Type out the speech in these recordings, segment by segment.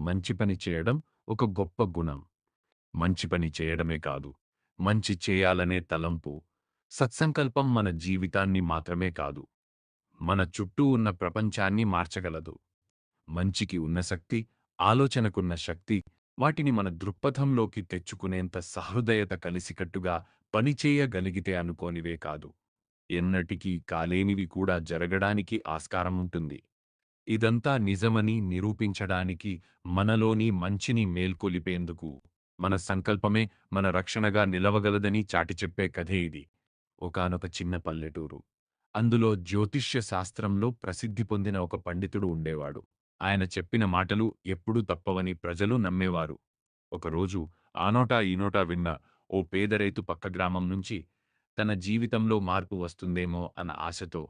మంచి పని చేయడం ఒక గొప్ప గుణం. మంచి పని చేయడమే కాదు మంచి చేయాలనే తలంపు సత్సంకల్పం మన జీవితాన్ని మాత్రమే కాదు మన చుట్టూ ఉన్న ప్రపంచాన్ని మార్చగలదు. మంచికి ఉన్న శక్తి ఆలోచనకున్న శక్తి వాటిని మన దృక్పథంలోకి తెచ్చుకునేంత సహృదయత కలిసికట్టుగా పనిచేయగలిగితే అనుకోనివే కాదు. ఎన్నటికీ కాలేనివి కూడా జరగడానికి ఆస్కారం ఉంటుంది. ఇదంతా నిజమని నిరూపించడానికి మనలోని మంచిని మేల్కొలిపేందుకు మన సంకల్పమే మన రక్షణగా నిలవగలదని చాటి చెప్పే కథే ఇది. ఒకానొక చిన్న పల్లెటూరు. అందులో జ్యోతిష్య శాస్త్రంలో ప్రసిద్ధి పొందిన ఒక పండితుడు ఉండేవాడు. ఆయన చెప్పిన మాటలు ఎప్పుడూ తప్పవని ప్రజలు నమ్మేవారు. ఒకరోజు ఆనోటా ఈనోటా విన్న ఓ పేదరైతు పక్క గ్రామం నుంచి తన జీవితంలో మార్పు వస్తుందేమో అన్న ఆశతో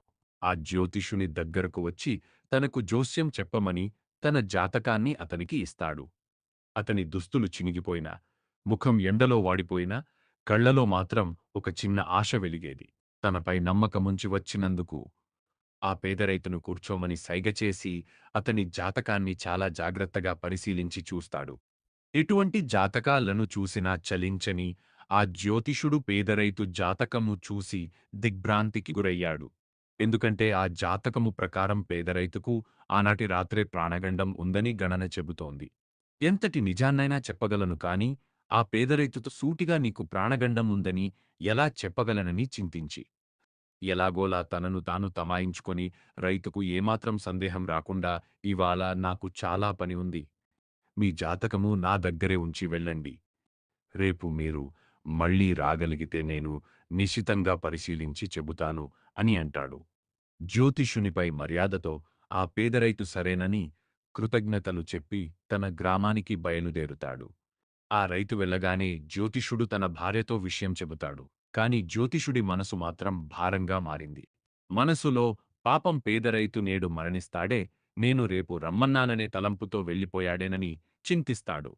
ఆ జ్యోతిషుని దగ్గరకు వచ్చి తనకు జోస్యం చెప్పమని తన జాతకాన్ని అతనికి ఇస్తాడు. అతని దుస్తులు చినిగిపోయినా ముఖం ఎండలో వాడిపోయినా కళ్ళలో మాత్రం ఒక చిన్న ఆశ వెలిగేది. తనపై నమ్మకముంచి వచ్చినందుకు ఆ పేదరైతును కూర్చోమని సైగచేసి అతని జాతకాన్ని చాలా జాగ్రత్తగా పరిశీలించి చూస్తాడు. ఎటువంటి జాతకాలను చూసినా చలించని ఆ జ్యోతిషుడు పేదరైతు జాతకము చూసి దిగ్భ్రాంతికి గురయ్యాడు. ఎందుకంటే ఆ జాతకము ప్రకారం పేదరైతుకు ఆనాటి రాత్రే ప్రాణగండం ఉందని గణన చెబుతోంది. ఎంతటి నిజాన్నైనా చెప్పగలను కాని ఆ పేదరైతుతో సూటిగా నీకు ప్రాణగండం ఉందని ఎలా చెప్పగలనని చింతించి. ఎలాగోలా తనను తాను తమాయించుకొని రైతుకు ఏమాత్రం సందేహం రాకుండా ఇవాళ నాకు చాలా పని ఉంది. మీ జాతకము నా దగ్గరే ఉంచి వెళ్ళండి. రేపు మీరు మళ్ళీ రాగలిగితే నేను నిశితంగా పరిశీలించి చెబుతాను అని అంటాడు. జ్యోతిషునిపై మర్యాదతో ఆ పేదరైతు సరేనని కృతజ్ఞతలు చెప్పి తన గ్రామానికి బయలుదేరుతాడు. ఆ రైతు వెళ్ళగానే జ్యోతిషుడు తన భార్యతో విషయం చెబుతాడు. కాని జ్యోతిషుడి మనసు మాత్రం భారంగా మారింది. మనసులో పాపం పేదరైతు నేడు మరణిస్తాడే నేను రేపు రమ్మన్నాననే తలంపుతో వెళ్ళిపోయాడేనని చింతిస్తాడు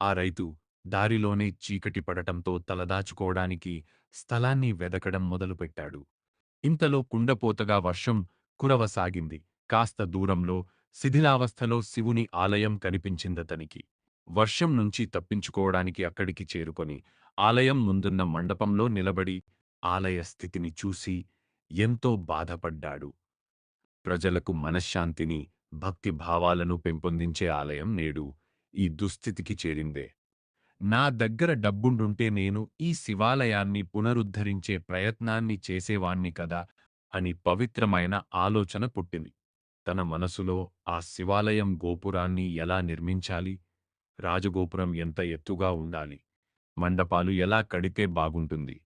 ఆ రైతు దారిలోనే చీకటి పడటంతో తలదాచుకోవడానికి స్థలాన్ని వెదకడం మొదలుపెట్టాడు. ఇంతలో కుండపోతగా వర్షం కురవసాగింది. కాస్త దూరంలో శిథిలావస్థలో శివుని ఆలయం కనిపించిందతనికి. వర్షం నుంచి తప్పించుకోవడానికి అక్కడికి చేరుకొని ఆలయం ముందున్న మండపంలో నిలబడి ఆలయ స్థితిని చూసి ఎంతో బాధపడ్డాడు. ప్రజలకు మనశ్శాంతిని భక్తి భావాలను పెంపొందించే ఆలయం నేడు ఈ దుస్థితికి చేరిందే. నా దగ్గర డబ్బుండుంటే నేను ఈ శివాలయాన్ని పునరుద్ధరించే ప్రయత్నాన్ని చేసేవాణ్ణి కదా అని పవిత్రమైన ఆలోచన పుట్టింది. తన మనసులో ఆ శివాలయం గోపురాన్ని ఎలా నిర్మించాలి? రాజగోపురం ఎంత ఎత్తుగా ఉండాలి? మండపాలు ఎలా కడితే బాగుంటుంది?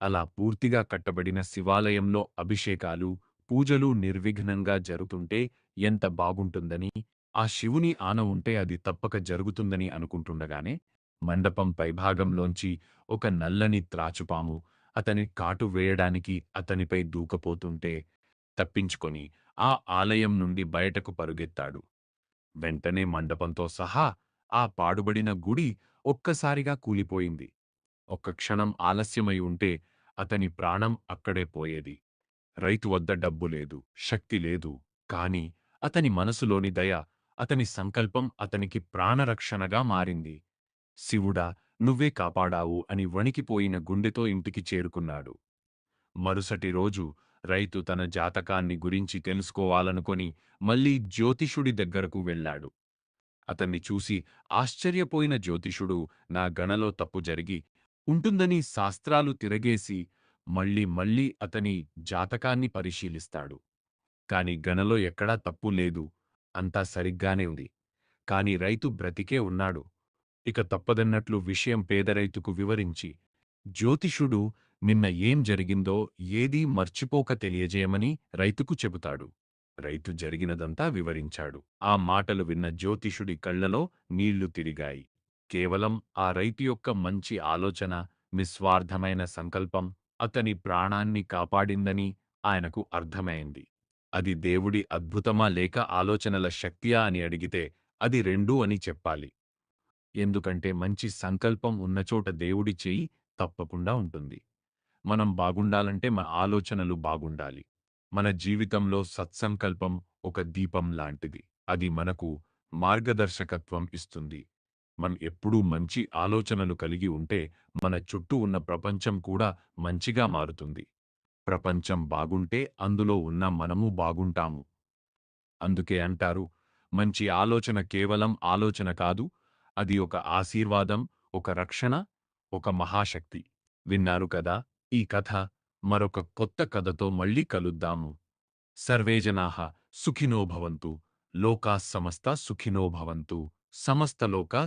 అలా పూర్తిగా కట్టబడిన శివాలయంలో అభిషేకాలు పూజలు నిర్విఘ్నంగా జరుగుతుంటే ఎంత బాగుంటుందని ఆ శివుని ఆన ఉంటే అది తప్పక జరుగుతుందని అనుకుంటుండగానే మండపం పైభాగంలోంచి ఒక నల్లని త్రాచుపాము అతని కాటు వేయడానికి అతనిపై దూకపోతుంటే తప్పించుకొని ఆ ఆలయం నుండి బయటకు పరుగెత్తాడు. వెంటనే మండపంతో సహా ఆ పాడుబడిన గుడి ఒక్కసారిగా కూలిపోయింది. ఒక్క క్షణం ఆలస్యమై ఉంటే అతని ప్రాణం అక్కడే పోయేది. రైతు వద్ద డబ్బు లేదు శక్తి లేదు కాని అతని మనసులోని దయ అతని సంకల్పం అతనికి ప్రాణరక్షణగా మారింది. శివుడా నువ్వే కాపాడావు అని వణికిపోయిన గుండెతో ఇంటికి చేరుకున్నాడు. మరుసటి రోజు రైతు తన జాతకాన్ని గురించి తెలుసుకోవాలనుకొని మళ్ళీ జ్యోతిషుడి దగ్గరకు వెళ్ళాడు. అతన్ని చూసి ఆశ్చర్యపోయిన జ్యోతిషుడు నా గణలో తప్పు జరిగి ఉంటుందని శాస్త్రాలు తిరగేసి మళ్ళీ మళ్ళీ అతని జాతకాన్ని పరిశీలిస్తాడు. కాని గణలో ఎక్కడా తప్పు లేదు అంతా సరిగ్గానే ఉంది. కాని రైతు బ్రతికే ఉన్నాడు. ఇక తప్పదన్నట్లు విషయం పేదరైతుకు వివరించి జ్యోతిషుడు నిన్న ఏం జరిగిందో ఏదీ మర్చిపోక తెలియజేయమని రైతుకు చెబుతాడు. రైతు జరిగినదంతా వివరించాడు. ఆ మాటలు విన్న జ్యోతిషుడి కళ్ళలో నీళ్ళు తిరిగాయి. కేవలం ఆ రైతు యొక్క మంచి ఆలోచన నిస్వార్థమైన సంకల్పం అతని ప్రాణాన్ని కాపాడిందని ఆయనకు అర్థమైంది. అది దేవుడి అద్భుతమా లేక ఆలోచనల శక్తియా అని అడిగితే అది రెండూ అని చెప్పాలి. ఎందుకంటే మంచి సంకల్పం ఉన్నచోట దేవుడి చేయి తప్పకుండా ఉంటుంది. మనం బాగుండాలంటే మన ఆలోచనలు బాగుండాలి. మన జీవితంలో సత్సంకల్పం ఒక దీపం లాంటిది. అది మనకు మార్గదర్శకత్వం ఇస్తుంది. మనం ఎప్పుడూ మంచి ఆలోచనలు కలిగి ఉంటే మన చుట్టూ ఉన్న ప్రపంచం కూడా మంచిగా మారుతుంది. ప్రపంచం బాగుంటే అందులో ఉన్న మనము బాగుంటాము. అందుకే అంటారు మంచి ఆలోచన కేవలం ఆలోచన కాదు అది ఒక ఆశీర్వాదం ఒక రక్షణ ఒక మహాశక్తి. విన్నారు కదా ఈ కథ. మరొక కొత్త కథతో మళ్ళీ కలుద్దాము. సర్వే సుఖినోభవంతు సుఖినో భవంతు. లోకా సమస్త సుఖినోభవంతు సమస్త లోకా